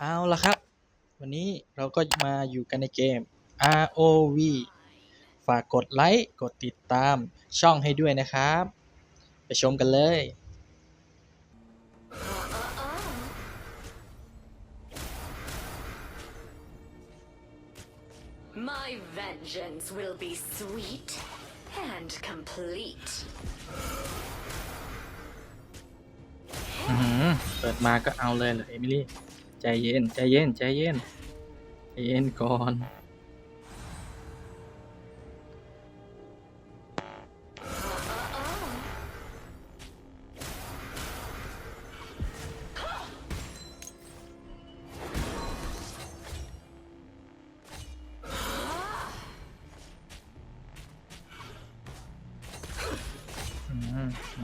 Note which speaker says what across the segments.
Speaker 1: เอาละครับ วันนี้เราก็มาอยู่กันในเกม ROV ฝากกดไลค์ กดติดตามช่องให้ด้วยนะครับ ไปชมกันเลย
Speaker 2: My vengeance will be sweet and complete.
Speaker 1: อื้อหือเปิดมาก็เอาเลยเหรอเอมิลี่ ใจเย็น ใจเย็น ใจเย็น ใจเย็นก่อน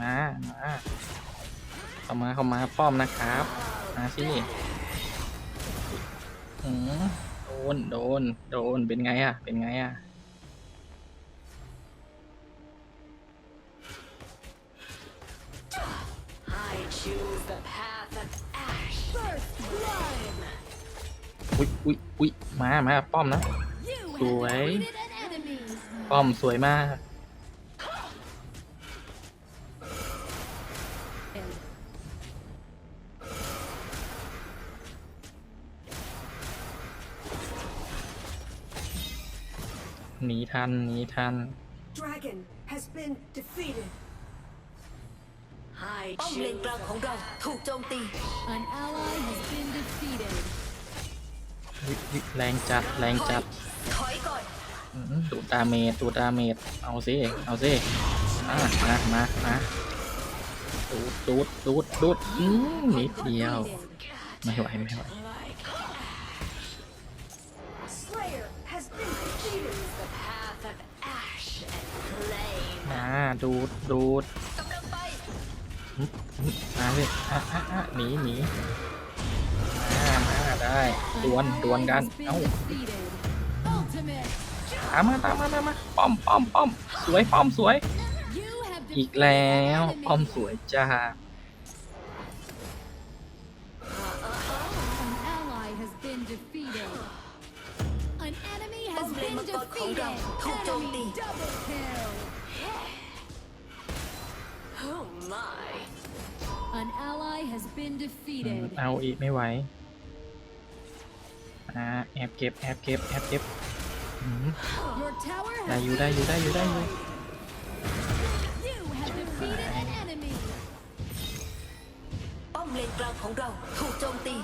Speaker 1: มามาเข้ามาเข้ามาป้อมนะครับมาสิอืมโดนโดนโดนเป็นไงอะ เป็นไงอะอุ๊ยอุ๊ยอุ๊ยมามาป้อมนะ
Speaker 2: You
Speaker 1: Đuổi.
Speaker 2: have defeated an enemy.
Speaker 1: ป้อมสวยมาก หนีทันหนีทัน
Speaker 3: Dragon has been defeated.
Speaker 2: I
Speaker 4: ป้อมเลน
Speaker 2: choose
Speaker 4: กลางของเราถูกโจมตี
Speaker 2: An ally has been defeated.
Speaker 1: อุ๊ยอุ๊ยแรงจัดแรงจัด
Speaker 4: ถอยก่อน
Speaker 1: อืมดูดาเมจดูดาเมจเอาสิเอาสิมามามามาดูดดูดดูดดูดอืมนิดเดียว ไม่ไหวไม่ไหว
Speaker 3: Slayer
Speaker 1: ดูดดูดมาสิอะอะอะหนีหนีมามาได้ดวลดวลกันเอ้าตามมาตามมาตามมาป้อมป้อมป้อมสวยป้อมสวย อีกแล้วป้อมสวยจ้า
Speaker 4: ป้อมเลนมังกรของเราถูกโจมตี
Speaker 2: An ally has been
Speaker 1: อืม
Speaker 2: defeated.
Speaker 1: เอาอีกไม่ไหวอ่าแอบเก็บแอบเก็บแอบเก็บอืม
Speaker 2: Your tower
Speaker 1: ได้
Speaker 2: has
Speaker 1: อยู่ได้อยู่ได้อยู่ได้อยู่
Speaker 2: You have defeated an enemy.
Speaker 4: ป้อมเลนกลางของเราถูกโจมตี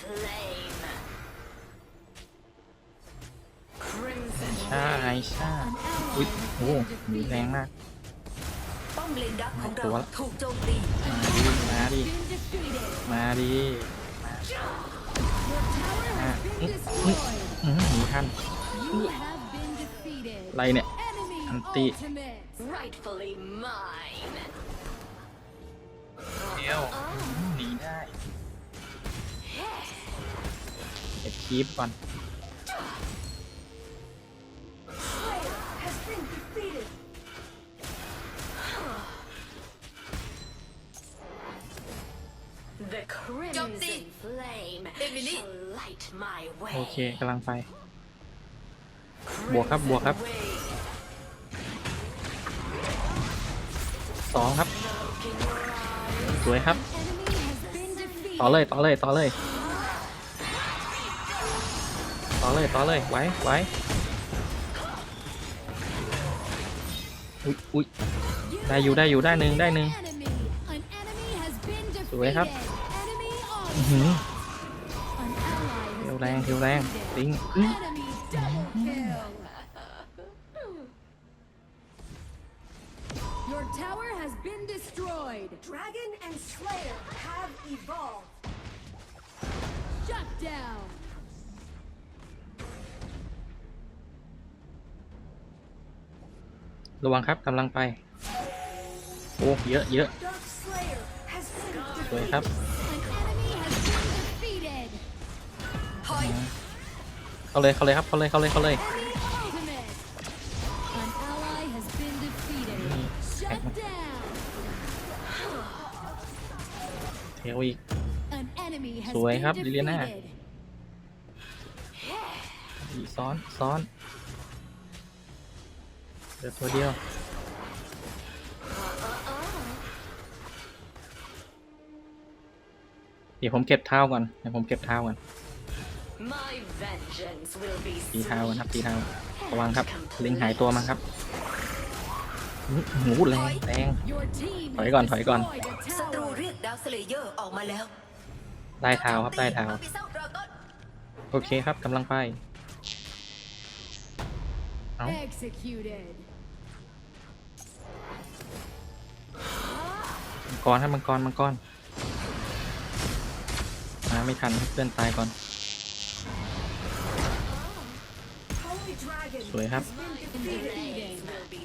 Speaker 2: Flame. Crimson
Speaker 1: ใช่ใช่
Speaker 2: An
Speaker 1: อุ้ย
Speaker 2: ally has
Speaker 1: โอ้
Speaker 2: been
Speaker 1: หนีแรง
Speaker 2: defeated.
Speaker 1: มาก
Speaker 4: ป้อ มเลนดักของ
Speaker 1: ตั
Speaker 4: เรา
Speaker 1: ว
Speaker 4: ถูกโจมตี
Speaker 1: มาดิ
Speaker 2: Been defeated.
Speaker 1: มาดิ
Speaker 2: Your tower
Speaker 1: Ah,
Speaker 2: has been
Speaker 1: mm,
Speaker 2: destroyed.
Speaker 1: อืมหนีทัน
Speaker 2: You have been defeated.
Speaker 1: อะไรเนี่ย
Speaker 2: Enemy
Speaker 1: Anti.
Speaker 2: ultimate. Rightfully mine.
Speaker 1: เดียวอืมหนีได้เก็บคีบก่อน
Speaker 2: The crimson
Speaker 4: Chomti.
Speaker 2: flame
Speaker 4: Emily.
Speaker 2: shall light my way.
Speaker 1: โอเคกำลังไป บวกครับบวกครับสองครับ สวยครับ
Speaker 2: Enemy has been defeated.
Speaker 1: ต่อเลยต่อเลยต่อเลยต่อเลยต่อเลยไว้ไว้อุ้ยอุ้ย
Speaker 2: You
Speaker 1: ได้อยู่ได้อยู่ได้หนึ่งได้หนึ่ง
Speaker 2: enemy. An enemy has been
Speaker 1: สวยครับ เทียว
Speaker 2: has
Speaker 1: แรง
Speaker 2: been
Speaker 1: เทียวแรง
Speaker 2: defeated.
Speaker 1: ติงอื้อ
Speaker 2: Enemy double kill. Your tower has been destroyed.
Speaker 3: Dragon and Slayer have evolved.
Speaker 2: Shut down.
Speaker 1: ระวังครับกำลังไป โอ้ เยอะเยอะ
Speaker 3: Dark Slayer has been
Speaker 1: สวย
Speaker 3: defeated.
Speaker 1: ครับาเลยเขาเลยครับเขาเลยเขาเลยเขาเลยเท
Speaker 2: วี
Speaker 1: สวยครับลิเลียน่าซ้อนซ้อนเดี๋ยวตัวเดียวเดี๋ยวผมเก็บเท้าก่อนเดี๋ยวผมเก็บเท้าก่อน ตีเท้าก่อน
Speaker 3: sweet
Speaker 1: ครับตีเท้าระวังครับลิงหายตัวมาครับอื้อหูแรงแรง
Speaker 2: Your team
Speaker 1: ถอยก่อน
Speaker 2: has
Speaker 1: ถอยก่อน
Speaker 2: destroyed a
Speaker 4: ศัตรู
Speaker 2: tower.
Speaker 4: เรียกดาวสเลเยอร์ออกมาแล้ว
Speaker 1: ได้เท้าครับได้เท้า
Speaker 4: พิเศษดราก้อน
Speaker 1: โอเคครับกำลังไปเอา
Speaker 2: Executed.
Speaker 1: มังกรครับมังกรมังกรมาไม่ทันเพื่อนตายก่อน สวยครับ
Speaker 5: has been defeated.
Speaker 2: Defeating.
Speaker 3: will be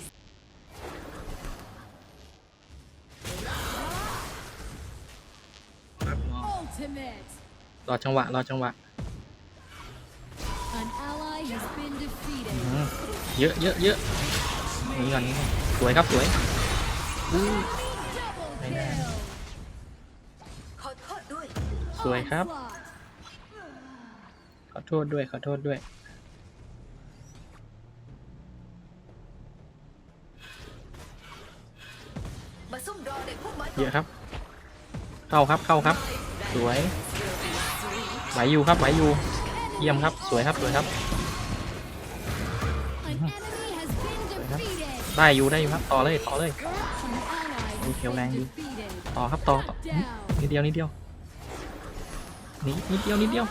Speaker 1: ครับรอ
Speaker 2: Ultimate.
Speaker 1: รอจังหวะ รอจังหวะ
Speaker 2: An ally has been defeated.
Speaker 1: อืมเยอะเยอะเยอะนี่ก่อนนี่ก่อนสวยครับ สวยอู้
Speaker 2: Double
Speaker 1: Right now.
Speaker 2: kill.
Speaker 4: ขอโทษด้วย
Speaker 1: สวยครับ
Speaker 2: Onslaught.
Speaker 1: ขอโทษด้วย ขอโทษด้วย เยอะครับ เข้าครับเข้าครับ สวยไหวอยู่ครับไหวอยู่ เยี่ยมครับ สวยครับสวยครับ
Speaker 2: An enemy has been defeated.
Speaker 1: ได้อยู่ได้อยู่ครับต่อเลยต่อเลย
Speaker 2: An ally
Speaker 1: Ui,
Speaker 2: has
Speaker 1: khéo
Speaker 2: been
Speaker 1: đang đi.
Speaker 2: defeated.
Speaker 1: ต่อครับต่อต่อ
Speaker 2: Shut
Speaker 1: อืม
Speaker 2: down.
Speaker 1: นิดเดียวนิดเดียวหนี่นิดเดียวนิดเดียว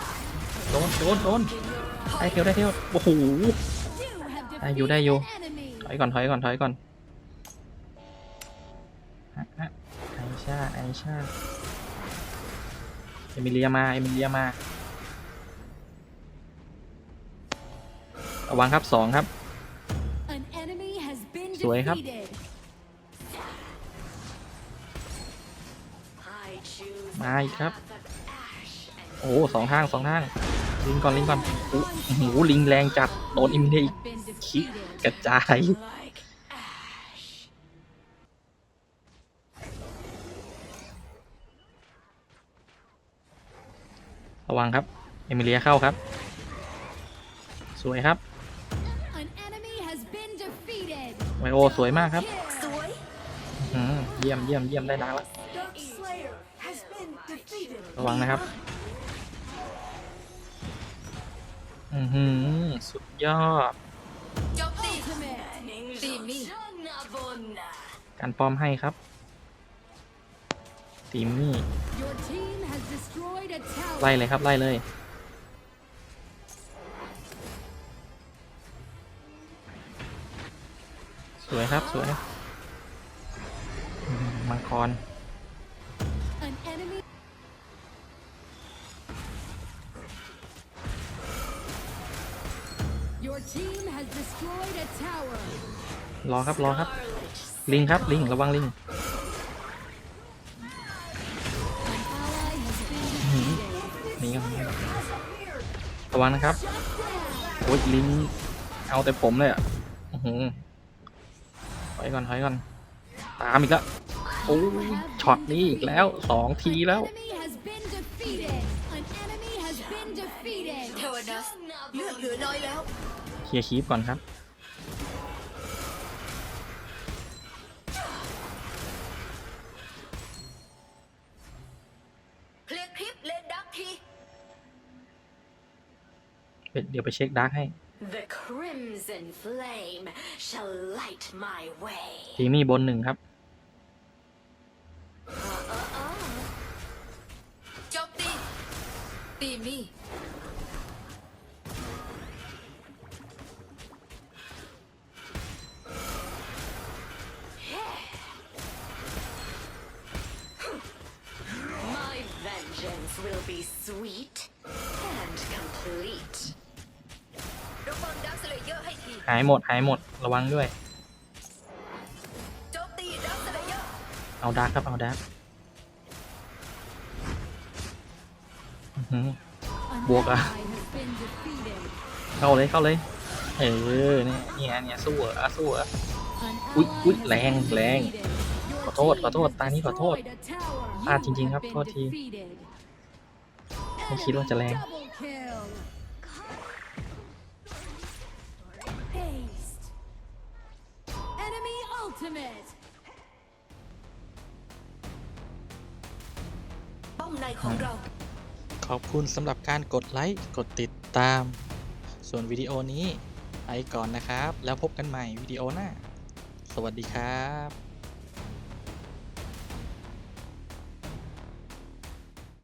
Speaker 1: โดนโดนโดนได้เทียวได้เทียวโอ้โห
Speaker 2: You have
Speaker 1: ได้อยู่ได้อยู่
Speaker 2: defeated an enemy.
Speaker 1: ถอยก่อนถอยก่อนถอยก่อน ชาไอชาเอมิเลียมา เอมิเลียมา ระวังครับสองครับ
Speaker 2: An enemy has been
Speaker 1: สวยครับ
Speaker 2: defeated.
Speaker 3: I choose
Speaker 1: มาอีกครับ
Speaker 3: path of ash and
Speaker 1: โอ้โหสองทางสองทาง ลิงก่อนลิงก่อนโอ้โหลิงแรงจัด โดนเอมิเลียอีก
Speaker 2: Have been
Speaker 1: คิก
Speaker 2: defeated.
Speaker 1: กระจาย ระวังครับ เอมิเลียเข้าครับ สวยครับ
Speaker 2: An enemy has been defeated.
Speaker 1: ไวโอสวยมากครับ
Speaker 4: สวย
Speaker 1: อืมเยี่ยมเยี่ยมเยี่ยมได้ล้างแล้ว
Speaker 5: Dark Slayer has been defeated.
Speaker 1: ระวังนะครับ อือหือ สุดยอด
Speaker 4: โจมตี
Speaker 2: Ultimate.
Speaker 4: Timmy.
Speaker 3: Janabona.
Speaker 1: การป้อมให้ครับตีม ไล่เลยครับไล่เลยสวยครับสวยอืมมังกร
Speaker 2: An enemy. Your team has destroyed a tower.
Speaker 1: รอครับรอครับ
Speaker 3: Scarlet
Speaker 1: ลิงครับลิงระวังลิง ระวังนะครับ
Speaker 2: Shut down.
Speaker 1: โอ้ยลิงเอาแต่ผมเลยอะอื้อหือถอยก่อนถอยก่อน ตามอีกแล้วโอ้ยช็อตนี้อีกแล้วสองทีแล้ว
Speaker 2: An enemy has been defeated. An enemy has been defeated.
Speaker 4: เทวดัสเลือดเหลือน้อยแล้ว
Speaker 1: เคลียร์คีปก่อนครับ
Speaker 4: เดี๋
Speaker 1: ยวไปเช็คดาร์กให้
Speaker 3: The crimson flame shall light my way.
Speaker 1: ทีมี่บนหนึ่งครับ
Speaker 4: โจมตีตีมี่
Speaker 3: My vengeance will be sweet and complete.
Speaker 4: ห้ที
Speaker 1: หายหมดหายหมดระวังด้วย
Speaker 4: โจมตีดาวสเลเยอร์
Speaker 1: เอาดาร์กครับ เอาดาร์กอื้อหือ
Speaker 2: An
Speaker 1: Buộc à?
Speaker 2: ally has been defeated.
Speaker 1: เข้าเลยเข้าเลย เออเนี่ยเนี่ยเนี่ยสู้เหรอะสู้เหรอะ
Speaker 2: An
Speaker 1: อุ๊ย
Speaker 2: ally
Speaker 1: อุ๊ย
Speaker 2: has
Speaker 1: แรง
Speaker 2: been
Speaker 1: แรง
Speaker 2: defeated. Your
Speaker 1: ขอโทษ
Speaker 2: team
Speaker 1: ขอโทษ
Speaker 2: has
Speaker 1: ตานี้ขอโทษ
Speaker 2: destroyed a tower.
Speaker 1: พลาด
Speaker 2: You
Speaker 1: จริง ๆ ครับ
Speaker 2: have
Speaker 1: โทษ
Speaker 2: been
Speaker 1: ที
Speaker 2: defeated.
Speaker 1: ไม่คิดว่าจะแรง
Speaker 2: ultimate.
Speaker 4: ป้อมในของเรา
Speaker 1: ขอบคุณสำหรับการกดไลค์ กดติดตาม ส่วนวิดีโอนี้ไปก่อนนะครับ แล้วพบกันใหม่วิดีโอหน้า สวัสดีครับ